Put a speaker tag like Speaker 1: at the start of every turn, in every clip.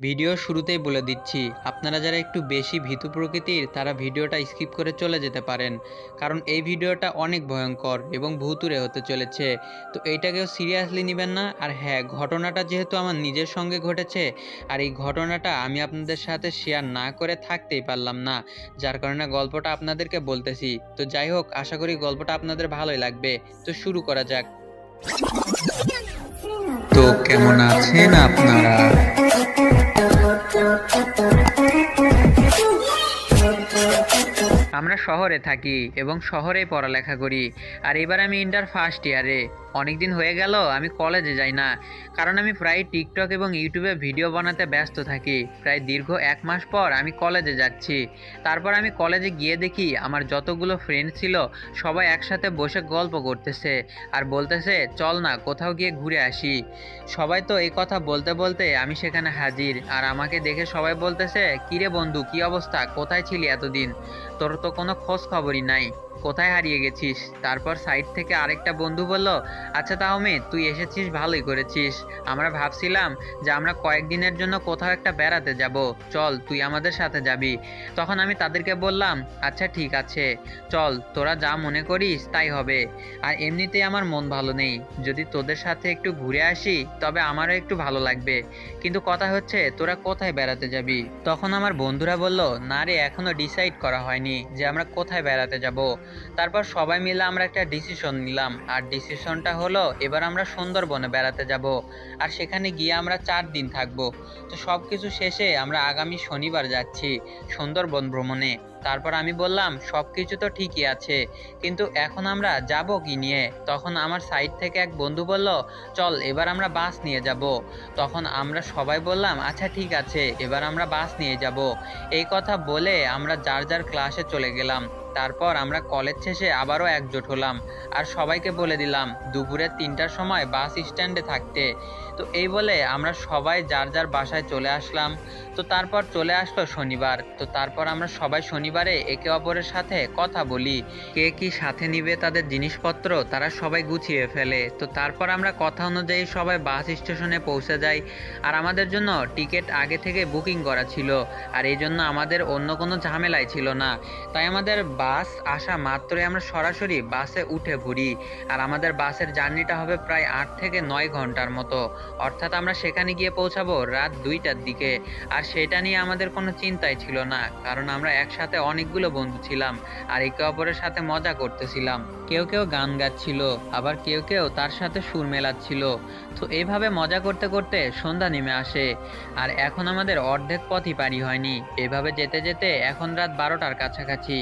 Speaker 1: Video শুরুতেই বলে দিচ্ছি, আপনারা যারা একটু বেশি ভীতু প্রকৃতির, তারা ভিডিওটা স্কিপ করে চলে যেতে পারেন। কারণ এই ভিডিওটা অনেক ভয়ঙ্কর এবং ভুতুরে হতে চলেছে। তো এইটাকেও সিরিয়াসলি নেবেন না। আর হ্যাঁ ঘটনাটা যেহেতু আমার নিজের সঙ্গে ঘটেছে, আর এই ঘটনাটা আমি আপনাদের সাথে শেয়ার না করে থাকতেই পারলাম না, যার কারণে গল্পটা আপনাদেরকে বলতেছি। তো যাই হোক, আশা করি গল্পটা আপনাদের ভালোই লাগবে। তো শুরু করা যাক। তো কেমন আছেন আপনারা? ちょっとちょっと আমরা শহরে থাকি এবং শহরেই পড়ালেখা করি। আর এবার আমি ইন্টার ফার্স্ট ইয়ারে অনেক দিন হয়ে গেল, আমি কলেজে যাই না। কারণ আমি প্রায় টিকটক এবং ইউটিউবে ভিডিও বানাতে ব্যস্ত থাকি। প্রায় দীর্ঘ এক মাস পর আমি কলেজে যাচ্ছি। তারপর আমি কলেজে গিয়ে দেখি আমার যতগুলো ফ্রেন্ড ছিল, সবাই একসাথে বসে গল্প করতেছে আর বলতেছে, চল না, কোথাও গিয়ে ঘুরে আসি। সবাই তো এই কথা বলতে বলতে আমি সেখানে হাজির। আর আমাকে দেখে সবাই বলতেছে, কিরে বন্ধু, কি অবস্থা? কোথায় ছিলি এতদিন? তোর তো কোনো খোঁজ খবরই নাই। কোথায় হারিয়ে গেছিস? তারপর সাইড থেকে আরেকটা বন্ধু বলল আচ্ছা তাহমিদ, তুই এসেছিস, ভালোই করেছিস। আমরা ভাবছিলাম যে আমরা কয়েকদিনের জন্য কোথাও একটা বেড়াতে যাব। চল, তুই আমাদের সাথে যাবি। তখন আমি তাদেরকে বললাম আচ্ছা ঠিক আছে। চল, তোরা যা মনে করিস, তাই হবে। আর এমনিতেই আমার মন ভালো নেই। যদি তোদের সাথে একটু ঘুরে আসি, তবে আমারও একটু ভালো লাগবে। কিন্তু কথা হচ্ছে, তোরা কোথায় বেড়াতে যাবি? তখন আমার বন্ধুরা বলল, না রে, এখনও ডিসাইড করা হয়নি। যে আমরা কোথায় বেড়াতে যাব। তারপর সবাই মিলে আমরা একটা ডিসিশন নিলাম। আর ডিসিশনটা হলো, এবার আমরা সুন্দরবনে বেড়াতে যাব। আর সেখানে গিয়ে আমরা চার দিন থাকব। তো সব কিছু শেষে আমরা আগামী শনিবার যাচ্ছি সুন্দরবন ভ্রমণে। তারপর আমি বললাম সব কিছু তো ঠিকই আছে, কিন্তু এখন আমরা যাব কি নিয়ে? তখন আমার সাইড থেকে এক বন্ধু বলল, চল, এবার আমরা বাস নিয়ে যাব। তখন আমরা সবাই বললাম আচ্ছা ঠিক আছে, এবার আমরা বাস নিয়ে যাব। এই কথা বলে আমরা যার যার ক্লাসে চলে গেলাম। তারপর আমরা কলেজ শেষে আবারও একজোট হলাম আর সবাইকে বলে দিলাম দুপুরে তিনটার সময় বাস স্ট্যান্ডে থাকতে। তো এই বলে আমরা সবাই যার যার বাসায় চলে আসলাম। তো তারপর চলে আসলো শনিবার। তো তারপর আমরা সবাই শনিবারে একে অপরের সাথে কথা বলি। কে কি সাথে নিবে তাদের জিনিসপত্র তারা সবাই গুছিয়ে ফেলে। তো তারপর আমরা কথা অনুযায়ী সবাই বাস স্টেশনে পৌঁছে যাই। আর আমাদের জন্য টিকিট আগে থেকে বুকিং করা ছিল। আর এই জন্য আমাদের অন্য কোনো ঝামেলাই ছিল না। তাই আমাদের বাস আসা মাত্রই আমরা সরাসরি বাসে উঠে ঘুরি। আর আমাদের বাসের জার্নিটা হবে প্রায় আট থেকে নয় ঘণ্টার মতো। অর্থাৎ আমরা সেখানে গিয়ে পৌঁছাবো রাত দুইটার দিকে। আর সেটা নিয়ে আমাদের কোনো চিন্তাই ছিল না, কারণ আমরা একসাথে অনেকগুলো বন্ধু ছিলাম আর একে অপরের সাথে মজা করতেছিলাম। কেউ কেউ গান গাচ্ছিল, আবার কেউ কেউ তার সাথে সুর মেলাচ্ছিল। তো এইভাবে মজা করতে করতে সন্ধ্যা নেমে আসে। আর এখন আমাদের অর্ধেক পথই পারি হয়নি। এভাবে যেতে যেতে এখন রাত বারোটার কাছাকাছি।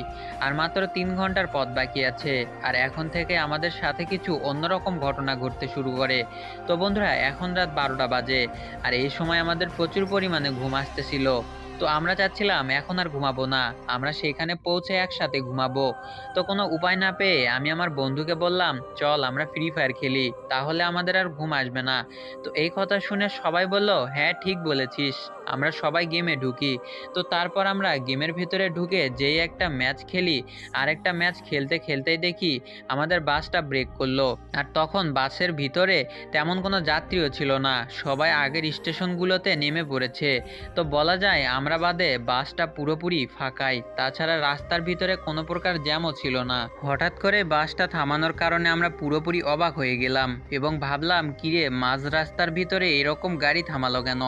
Speaker 1: আর মাত্র তিন ঘণ্টার পথ বাকি আছে। আর এখন থেকে আমাদের সাথে কিছু অন্যরকম ঘটনা ঘটতে শুরু করে। তো বন্ধুরা, এখন রাত বারোটা বাজে, আর এই সময় আমাদের প্রচুর পরিমাণে ঘুম আসতেছিল। তো আমরা চাচ্ছিলাম, এখন আর ঘুমাবো না, আমরা সেখানে পৌঁছে একসাথে ঘুমাবো। তো কোনো উপায় না পেয়ে আমি আমার বন্ধুকে বললাম, চল, আমরা ফ্রি ফায়ার খেলি, তাহলে আমাদের আর ঘুম আসবে না। তো এই কথা শুনে সবাই বলল হ্যাঁ ঠিক বলেছিস। আমরা সবাই গেমে ঢুকি। তো তারপর আমরা গেমের ভিতরে ঢুকে যেই একটা ম্যাচ খেলি আর একটা ম্যাচ খেলতে খেলতেই দেখি আমাদের বাসটা ব্রেক করল। আর তখন বাসের ভিতরে তেমন কোনো যাত্রীও ছিল না। সবাই আগের স্টেশনগুলোতে নেমে পড়েছে। তো বলা যায় আমরা বাদে বাসটা পুরোপুরি ফাঁকাই। তাছাড়া রাস্তার ভিতরে কোনো প্রকার জ্যামও ছিল না। হঠাৎ করে বাসটা থামানোর কারণে আমরা পুরোপুরি অবাক হয়ে গেলাম এবং ভাবলাম, কিরে, মাঝ রাস্তার ভিতরে এরকম গাড়ি থামালো কেন?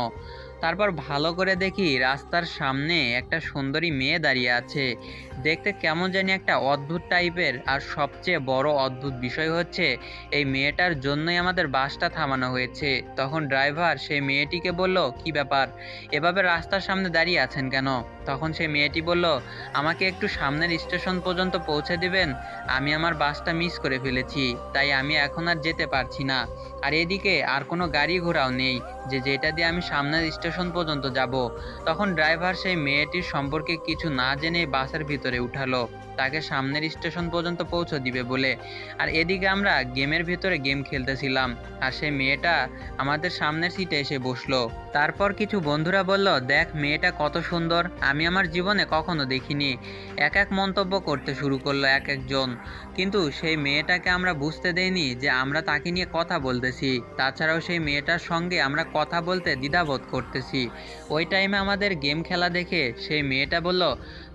Speaker 1: তারপর ভালো করে দেখি রাস্তার সামনে একটা সুন্দরী মেয়ে দাঁড়িয়ে আছে। দেখতে কেমন জানি একটা অদ্ভুত টাইপের। আর সবচেয়ে বড় অদ্ভুত বিষয় হচ্ছে, এই মেয়েটার জন্যই আমাদের বাসটা থামানো হয়েছে। তখন ড্রাইভার সেই মেয়েটিকে বলল, কি ব্যাপার? এভাবে রাস্তার সামনে দাঁড়িয়ে আছেন কেন? তখন সেই মেয়েটি বলল, আমাকে একটু সামনের স্টেশন পর্যন্ত পৌঁছে দিবেন। আমি আমার বাসটা মিস করে ফেলেছি। তাই আমি এখন আর যেতে পারছি না। আর এদিকে আর কোনো গাড়ি ঘোড়াও নেই। যে যেটা দিয়ে আমি সামনের স্টেশন পর্যন্ত যাব, তখন ড্রাইভার সেই মেয়েটির সম্পর্কে কিছু না জেনে বাসের ভিতরে উঠালো। তাকে সামনের স্টেশন পর্যন্ত পৌঁছে দিবে বলে। আর এদিকে আমরা গেমের ভিতরে গেম খেলতেছিলাম। আর সেই মেয়েটা আমাদের সামনের সিটে এসে বসল। তারপর কিছু বন্ধুরা বলল, দেখ, মেয়েটা কত সুন্দর। আমি আমার জীবনে কখনো দেখিনি। এক এক মন্তব্য করতে শুরু করল এক একজন। কিন্তু সেই মেয়েটাকে আমরা বুঝতে দেইনি যে আমরা তাকে নিয়ে কথা বলতেছি। তাছাড়াও সেই মেয়েটার সঙ্গে আমরা কথা বলতে দ্বিধাবোধ করতেছি। ওই টাইমে আমাদের গেম খেলা দেখে সেই মেয়েটা বলল,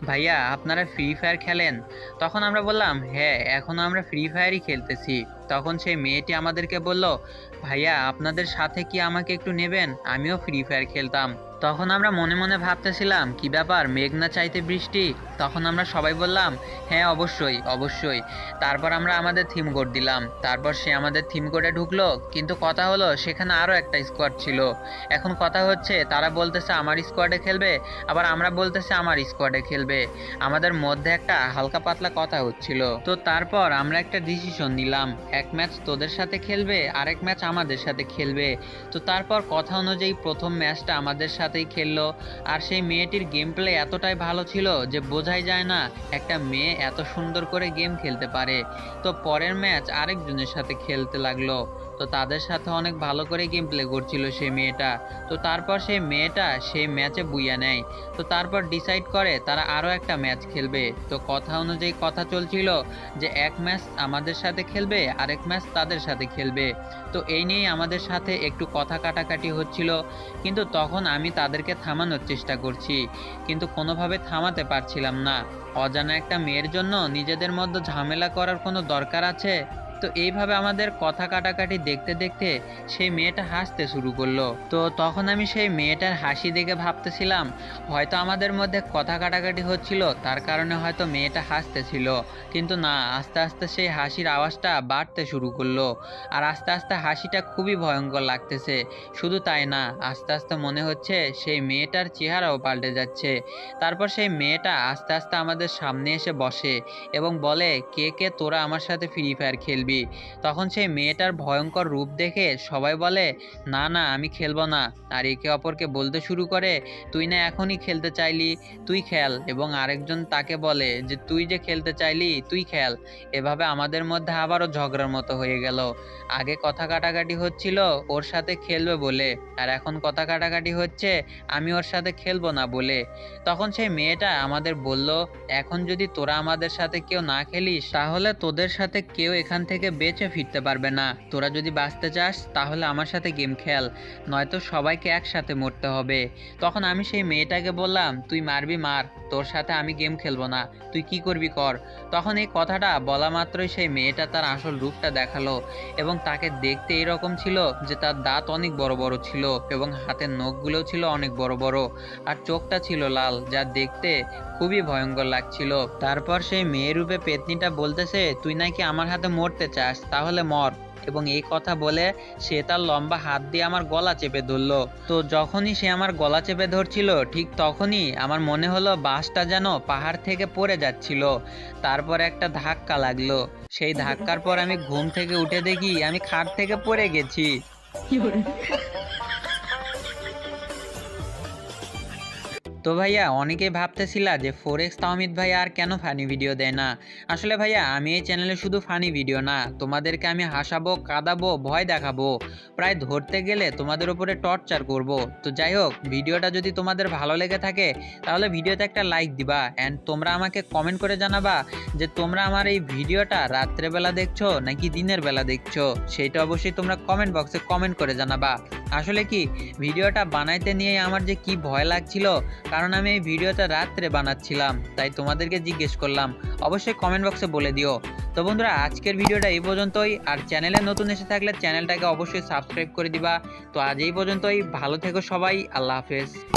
Speaker 1: ভাইয়া, আপনারা ফ্রি ফায়ার খেলেন? তখন আমরা বললাম হ্যাঁ এখন আমরা ফ্রি ফায়ারই খেলতেছি। তখন সেই মেয়েটি আমাদেরকে বলল, ভাইয়া, আপনাদের সাথে কি আমাকে একটু নেবেন? আমিও ফ্রি ফায়ার খেলতাম। তখন আমরা মনে মনে ভাবতেছিলাম, কি ব্যাপার মেঘ না চাইতে বৃষ্টি? তখন আমরা সবাই বললাম হ্যাঁ অবশ্যই অবশ্যই। তারপর আমরা আমাদের থিম কোড দিলাম। তারপর সে আমাদের থিম কোডে ঢুকলো, কিন্তু কথা হলো সেখানে আরও একটা স্কোয়াড ছিল। এখন কথা হচ্ছে, তারা বলতেছে আমার স্কোয়াডে খেলবে, আবার আমরা বলতেছে আমার স্কোয়াডে খেলবে। আমাদের মধ্যে একটা হালকা পাতলা কথা হচ্ছিল। তো তারপর আমরা একটা ডিসিশন নিলাম, এক ম্যাচ তোদের সাথে খেলবে, আরেক ম্যাচ আমাদের সাথে খেলবে। তো তারপর কথা অনুযায়ী প্রথম ম্যাচটা আমাদের সাথেই খেললো, আর সেই মেয়েটির গেম প্লে এতটাই ভালো ছিল যে বোঝাই যায় না, একটা মেয়ে এত সুন্দর করে গেম খেলতে পারে। তো পরের ম্যাচ আরেকজনের সাথে খেলতে লাগল। তো তাদের সাথে অনেক ভালো করে গেম প্লে করছিল সেই মেয়েটা। তো তারপর সেই মেয়েটা সেই ম্যাচে বুইয়া নেয়। তো তারপর ডিসাইড করে তারা আরও একটা ম্যাচ খেলবে। তো কথা অনুযায়ী কথা চলছিল যে এক ম্যাচ আমাদের সাথে খেলবে, আরেক ম্যাচ তাদের সাথে খেলবে। তো এই নিয়েই আমাদের সাথে একটু কথা কাটাকাটি হচ্ছিল। কিন্তু তখন আমি তাদেরকে থামানোর চেষ্টা করছি। কিন্তু কোনোভাবে থামাতে পারছিলাম না। অজানা একটা মেয়ের জন্য নিজেদের মধ্যে ঝামেলা করার কোনো দরকার আছে? তো এইভাবে আমাদের কথা কাটাকাটি দেখতে দেখতে সেই মেয়েটা হাসতে শুরু করল। তো তখন আমি সেই মেয়েটার হাসি দেখে ভাবতেছিলাম, হয়তো আমাদের মধ্যে কথা কাটাকাটি হচ্ছিল, তার কারণে হয়তো মেয়েটা হাসতেছিল। কিন্তু না, আস্তে আস্তে সেই হাসির আওয়াজটা বাড়তে শুরু করল। আর আস্তে আস্তে হাসিটা খুবই ভয়ঙ্কর লাগতেছে। শুধু তাই না, আস্তে আস্তে মনে হচ্ছে সেই মেয়েটার চেহারাও পাল্টে যাচ্ছে। তারপর সেই মেয়েটা আস্তে আস্তে আমাদের সামনে এসে বসে এবং বলে, কে কে তোরা আমার সাথে ফ্রি ফায়ার খেলবি? তখন সেই মেয়েটার ভয়ঙ্কর রূপ দেখে সবাই বলে, না না, আমি খেলব না। আর একে অপরকে বলতে শুরু করে, তুই না এখনই খেলতে চাইলি, তুই খেল। এবং আরেকজন তাকে বলে যে, তুই যে খেলতে চাইলি, তুই খেল। এভাবে আমাদের মধ্যে আবারও ঝগড়ার মতো হয়ে গেল। আগে কথা কাটাকাটি হচ্ছিল, ওর সাথে খেলবে বলে। আর এখন কথা কাটাকাটি হচ্ছে, আমি ওর সাথে খেলব না বলে। তখন সেই মেয়েটা আমাদের বলল, এখন যদি তোরা আমাদের সাথে কেউ না খেলিস, তাহলে তোদের সাথে কেউ এখান থেকে বেঁচে ফিরতে পারবে না। তোরা যদি বাঁচতে চাস, তাহলে আমার সাথে গেম খেল, নয়তো সবাইকে একসাথে মরতে হবে। তখন আমি সেই মেয়েটাকে বললাম, তুই মারবি, মার। তোর সাথে আমি গেম খেলব না। তুই কি করবি কর। তখন এই কথাটা বলা মাত্রই সেই মেয়েটা তার আসল রূপটা দেখাল এবং তাকে দেখতে এরকম ছিল যে তার দাঁত অনেক বড় বড় ছিল এবং হাতের নখগুলোও ছিল অনেক বড় বড় আর চোখটা ছিল লাল, যা দেখতে খুবই ভয়ঙ্কর লাগছিল। তারপর সেই মেয়ে রূপে পেতনিটা বলতেছে, তুই নাকি আমার হাতে মরতে চাস, তাহলে মর। এবং এই কথা বলে সে তার লম্বা হাত দিয়ে আমার গলা চেপে ধরল। তো যখনই সে আমার গলা চেপে ধরছিল, ঠিক তখনই আমার মনে হলো বাসটা যেন পাহাড় থেকে পড়ে যাচ্ছিল। তারপর একটা ধাক্কা লাগল। সেই ধাক্কার পর আমি ঘুম থেকে উঠে দেখি আমি খাট থেকে পড়ে গেছি। তো ভাইয়া, অনেকেই ভাবতেছিলা যে ফোরেক্স তাহমিদ ভাই আর কেন ফানি ভিডিও দেয় না? আসলে ভাইয়া, আমি এই চ্যানেলে শুধু ফানি ভিডিও না, তোমাদেরকে আমি হাসাবো, কাঁদাবো, ভয় দেখাবো, প্রায় ধরতে গেলে তোমাদের উপরে টর্চার করব। তো যাই হোক ভিডিওটা যদি তোমাদের ভালো লেগে থাকে, তাহলে ভিডিওতে একটা লাইক দিবা। অ্যান্ড তোমরা আমাকে কমেন্ট করে জানাবা যে তোমরা আমার এই ভিডিওটা রাত্রেবেলা দেখছ নাকি দিনের বেলা দেখছ? সেটা অবশ্যই তোমরা কমেন্ট বক্সে কমেন্ট করে জানাবা। আসলে কি, ভিডিওটা বানাইতে নিয়ে আমার যে কি ভয় লাগছিল, কারণ আমি এই ভিডিওটা রাত্রে বানাচ্ছিলাম, তাই তোমাদেরকে জিজ্ঞেস করলাম। অবশ্যই কমেন্ট বক্সে বলে দিও। তো বন্ধুরা, আজকের ভিডিওটা এই পর্যন্তই। আর চ্যানেলে নতুন এসে থাকলে চ্যানেলটাকে অবশ্যই সাবস্ক্রাইব করে দিবা। তো আজ এই পর্যন্তই। ভালো থেকো সবাই। আল্লাহ হাফেজ।